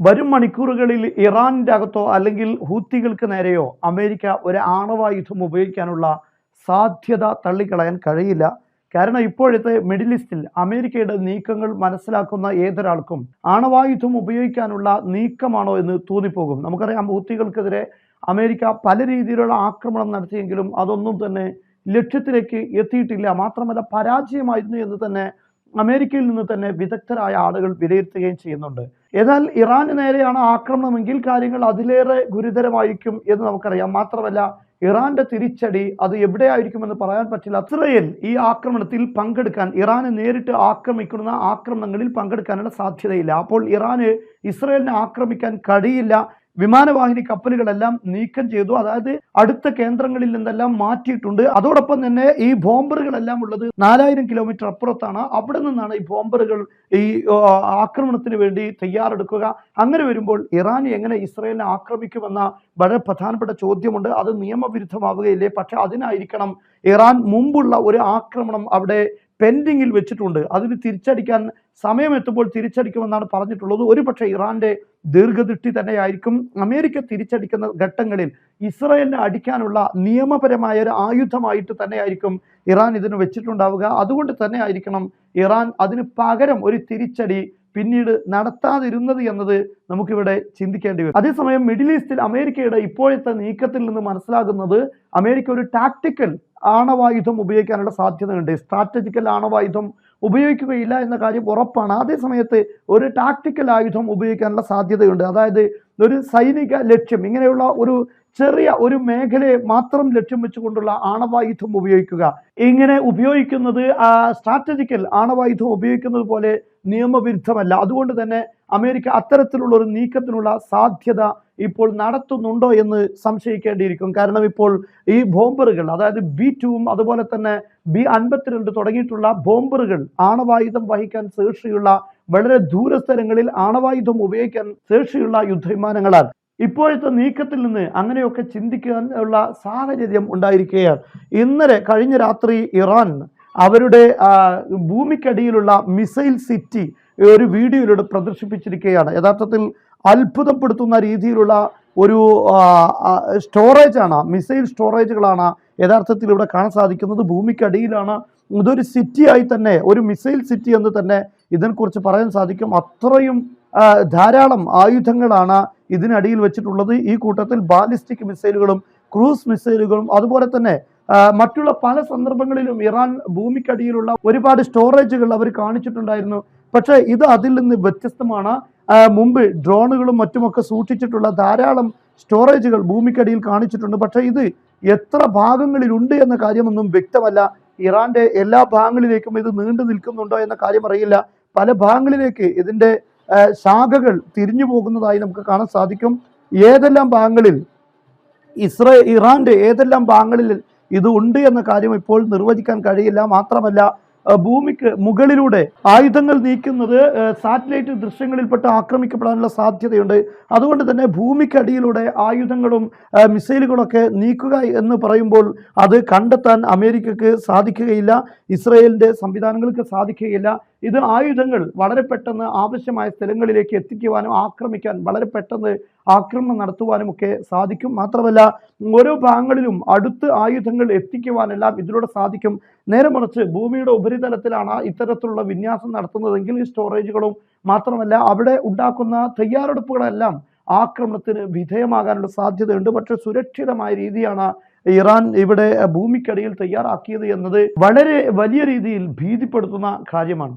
വരും മണിക്കൂറുകളിൽ ഇറാന്റെ അകത്തോ അല്ലെങ്കിൽ ഹൂത്തികൾക്ക് നേരെയോ അമേരിക്ക ഒരു ആണവായുധം ഉപയോഗിക്കാനുള്ള സാധ്യത തള്ളിക്കളയാൻ കഴിയില്ല. കാരണം ഇപ്പോഴത്തെ മിഡിൽ ഈസ്റ്റിൽ അമേരിക്കയുടെ നീക്കങ്ങൾ മനസ്സിലാക്കുന്ന ഏതൊരാൾക്കും ആണവായുധം ഉപയോഗിക്കാനുള്ള നീക്കമാണോ എന്ന് തോന്നിപ്പോകും. നമുക്കറിയാം ഹൂത്തികൾക്കെതിരെ അമേരിക്ക പല രീതിയിലുള്ള ആക്രമണം നടത്തിയെങ്കിലും അതൊന്നും തന്നെ ലക്ഷ്യത്തിലേക്ക് എത്തിയിട്ടില്ല. മാത്രമല്ല പരാജയമായിരുന്നു എന്ന് തന്നെ അമേരിക്കയിൽ നിന്ന് തന്നെ വിദഗ്ധരായ ആളുകൾ വിലയിരുത്തുകയും ചെയ്യുന്നുണ്ട്. എന്നാൽ ഇറാന് നേരെയാണ് ആക്രമണമെങ്കിൽ കാര്യങ്ങൾ അതിലേറെ ഗുരുതരമായിരിക്കും എന്ന് നമുക്കറിയാം. മാത്രമല്ല ഇറാന്റെ തിരിച്ചടി അത് എവിടെയായിരിക്കുമെന്ന് പറയാൻ പറ്റില്ല. ഇസ്രയേൽ ഈ ആക്രമണത്തിൽ പങ്കെടുക്കാൻ ഇറാനെ നേരിട്ട് ആക്രമിക്കുന്ന ആക്രമണങ്ങളിൽ പങ്കെടുക്കാനുള്ള സാധ്യതയില്ല. അപ്പോൾ ഇറാന് ഇസ്രയേലിനെ ആക്രമിക്കാൻ കഴിയില്ല. വിമാനവാഹിനി കപ്പലുകളെല്ലാം നീക്കം ചെയ്തു. അതായത് അടുത്ത കേന്ദ്രങ്ങളിൽ നിന്നെല്ലാം മാറ്റിയിട്ടുണ്ട്. അതോടൊപ്പം തന്നെ ഈ ബോംബറുകളെല്ലാം ഉള്ളത് നാലായിരം കിലോമീറ്റർ അപ്പുറത്താണ്. അവിടെ നിന്നാണ് ഈ ബോംബറുകൾ ഈ ആക്രമണത്തിന് വേണ്ടി തയ്യാറെടുക്കുക. അങ്ങനെ വരുമ്പോൾ ഇറാൻ എങ്ങനെ ഇസ്രയേലിനെ ആക്രമിക്കുമെന്ന വളരെ പ്രധാനപ്പെട്ട ചോദ്യമുണ്ട്. അത് നിയമവിരുദ്ധമാവുകയില്ലേ? പക്ഷെ അതിനായിരിക്കണം ഇറാൻ മുമ്പുള്ള ഒരു ആക്രമണം അവിടെ പെൻഡിങ്ങിൽ വെച്ചിട്ടുണ്ട്. അതിന് തിരിച്ചടിക്കാൻ സമയമെത്തുമ്പോൾ തിരിച്ചടിക്കുമെന്നാണ് പറഞ്ഞിട്ടുള്ളത്. ഒരുപക്ഷെ ഇറാന്റെ ദീർഘദൃഷ്ടി തന്നെയായിരിക്കും അമേരിക്ക തിരിച്ചടിക്കുന്ന ഘട്ടങ്ങളിൽ ഇസ്രയേലിനെ അടിക്കാനുള്ള നിയമപരമായ ഒരു ആയുധമായിട്ട് തന്നെയായിരിക്കും ഇറാൻ ഇതിന് വെച്ചിട്ടുണ്ടാവുക. അതുകൊണ്ട് തന്നെ ആയിരിക്കണം ഇറാൻ അതിന് പകരം ഒരു തിരിച്ചടി പിന്നീട് നടത്താതിരുന്നത് എന്നത് നമുക്കിവിടെ ചിന്തിക്കേണ്ടി വരും. അതേസമയം മിഡിൽ ഈസ്റ്റിൽ അമേരിക്കയുടെ ഇപ്പോഴത്തെ നീക്കത്തിൽ നിന്ന് മനസ്സിലാകുന്നത് അമേരിക്ക ഒരു ടാക്ടിക്കൽ ആണവായുധം ഉപയോഗിക്കാനുള്ള സാധ്യതയുണ്ട്. സ്ട്രാറ്റജിക്കൽ ആണവായുധം ഉപയോഗിക്കുകയില്ല എന്ന കാര്യം ഉറപ്പാണ്. അതേ സമയത്ത് ഒരു ടാക്ടിക്കൽ ആയുധം ഉപയോഗിക്കാനുള്ള സാധ്യതയുണ്ട്. അതായത് ഒരു സൈനിക ലക്ഷ്യം ഇങ്ങനെയുള്ള ഒരു ചെറിയ ഒരു മേഖലയെ മാത്രം ലക്ഷ്യം വെച്ചുകൊണ്ടുള്ള ആണവായുധം ഉപയോഗിക്കുക. ഇങ്ങനെ ഉപയോഗിക്കുന്നത് സ്ട്രാറ്റജിക്കൽ ആണവായുധം ഉപയോഗിക്കുന്നത് പോലെ നിയമവിരുദ്ധമല്ല. അതുകൊണ്ട് തന്നെ അമേരിക്ക അത്തരത്തിലുള്ള ഒരു നീക്കത്തിനുള്ള സാധ്യത ഇപ്പോൾ നടത്തുന്നുണ്ടോ എന്ന് സംശയിക്കേണ്ടിയിരിക്കും. കാരണം ഇപ്പോൾ ഈ ബോംബറുകൾ അതായത് ബി ടുവും അതുപോലെ തന്നെ ബി അൻപത്തിരണ്ട് തുടങ്ങിയിട്ടുള്ള ബോംബറുകൾ ആണവായുധം വഹിക്കാൻ ശേഷിയുള്ള വളരെ ദൂരസ്ഥലങ്ങളിൽ ആണവായുധം ഉപയോഗിക്കാൻ ശേഷിയുള്ള യുദ്ധവിമാനങ്ങളാണ് ഇപ്പോഴത്തെ നീക്കത്തിൽ നിന്ന് അങ്ങനെയൊക്കെ ചിന്തിക്കാൻ ഉള്ള സാഹചര്യം ഉണ്ടായിരിക്കുകയാണ്. ഇന്നലെ കഴിഞ്ഞ രാത്രി ഇറാൻ അവരുടെ ഭൂമിക്കടിയിലുള്ള മിസൈൽ സിറ്റി ഒരു വീഡിയോയിലൂടെ പ്രദർശിപ്പിച്ചിരിക്കുകയാണ്. യഥാർത്ഥത്തിൽ അത്ഭുതപ്പെടുത്തുന്ന രീതിയിലുള്ള ഒരു സ്റ്റോറേജാണ് മിസൈൽ സ്റ്റോറേജുകളാണ് യഥാർത്ഥത്തിൽ ഇവിടെ കാണാൻ സാധിക്കുന്നത്. ഭൂമിക്കടിയിലാണ്. ഇതൊരു സിറ്റിയായി തന്നെ ഒരു മിസൈൽ സിറ്റി എന്ന് തന്നെ ഇതിനെക്കുറിച്ച് പറയാൻ സാധിക്കും. അത്രയും ധാരാളം ആയുധങ്ങളാണ് ഇതിനടിയിൽ വെച്ചിട്ടുള്ളത്. ഈ കൂട്ടത്തിൽ ബാലിസ്റ്റിക് മിസൈലുകളും ക്രൂസ് മിസൈലുകളും അതുപോലെ തന്നെ മറ്റുള്ള പല സന്ദർഭങ്ങളിലും ഇറാൻ ഭൂമിക്കടിയിലുള്ള ഒരുപാട് സ്റ്റോറേജുകൾ അവർ കാണിച്ചിട്ടുണ്ടായിരുന്നു. പക്ഷേ ഇത് അതിൽ നിന്ന് വ്യത്യസ്തമാണ്. മുമ്പ് ഡ്രോണുകളും മറ്റുമൊക്കെ സൂക്ഷിച്ചിട്ടുള്ള ധാരാളം സ്റ്റോറേജുകൾ ഭൂമിക്കടിയിൽ കാണിച്ചിട്ടുണ്ട്. പക്ഷേ ഇത് എത്ര ഭാഗങ്ങളിലുണ്ട് എന്ന കാര്യമൊന്നും വ്യക്തമല്ല. ഇറാന്റെ എല്ലാ ഭാഗങ്ങളിലേക്കും ഇത് നീണ്ടു നിൽക്കുന്നുണ്ടോ എന്ന കാര്യം അറിയില്ല. പല ഭാഗങ്ങളിലേക്ക് ഇതിന്റെ ആ, ശാഖകൾ തിരിഞ്ഞു പോകുന്നതായി നമുക്ക് കാണാൻ സാധിക്കും. ഏതെല്ലാം ഭാഗങ്ങളിൽ ഇസ്രേ ഇറാന്റെ ഏതെല്ലാം ഭാഗങ്ങളിൽ ഇത് ഉണ്ട് എന്ന കാര്യം ഇപ്പോൾ നിർവചിക്കാൻ കഴിയില്ല. മാത്രമല്ല ഭൂമിക്ക് മുകളിലൂടെ ആയുധങ്ങൾ നീക്കുന്നത് സാറ്റലൈറ്റ് ദൃശ്യങ്ങളിൽപ്പെട്ട് ആക്രമിക്കപ്പെടാനുള്ള സാധ്യതയുണ്ട്. അതുകൊണ്ട് തന്നെ ഭൂമിക്കടിയിലൂടെ ആയുധങ്ങളും മിസൈലുകളൊക്കെ നീക്കുക എന്ന് പറയുമ്പോൾ അത് കണ്ടെത്താൻ അമേരിക്കക്ക് സാധിക്കുകയില്ല. ഇസ്രയേലിന്റെ സംവിധാനങ്ങൾക്ക് സാധിക്കുകയില്ല. ഇത് ആയുധങ്ങൾ വളരെ പെട്ടെന്ന് ആവശ്യമായ സ്ഥലങ്ങളിലേക്ക് എത്തിക്കുവാനും ആക്രമിക്കാൻ വളരെ പെട്ടെന്ന് ആക്രമണം നടത്തുവാനും ഒക്കെ സാധിക്കും. മാത്രമല്ല ഓരോ ഭാഗങ്ങളിലും അടുത്ത് ആയുധങ്ങൾ എത്തിക്കുവാനെല്ലാം ഇതിലൂടെ സാധിക്കും. നേരെ മറിച്ച് ഭൂമിയുടെ ഉപരിതലത്തിലാണ് ഇത്തരത്തിലുള്ള വിന്യാസം നടത്തുന്നതെങ്കിൽ ഈ സ്റ്റോറേജുകളും മാത്രമല്ല അവിടെ ഉണ്ടാക്കുന്ന തയ്യാറെടുപ്പുകളെല്ലാം ആക്രമണത്തിന് വിധേയമാകാനുള്ള സാധ്യതയുണ്ട്. പക്ഷേ സുരക്ഷിതമായ രീതിയാണ് ഇറാൻ ഇവിടെ ഭൂമിക്കടിയിൽ തയ്യാറാക്കിയത് എന്നത് വളരെ വലിയ രീതിയിൽ ഭീതിപ്പെടുത്തുന്ന കാര്യമാണ്.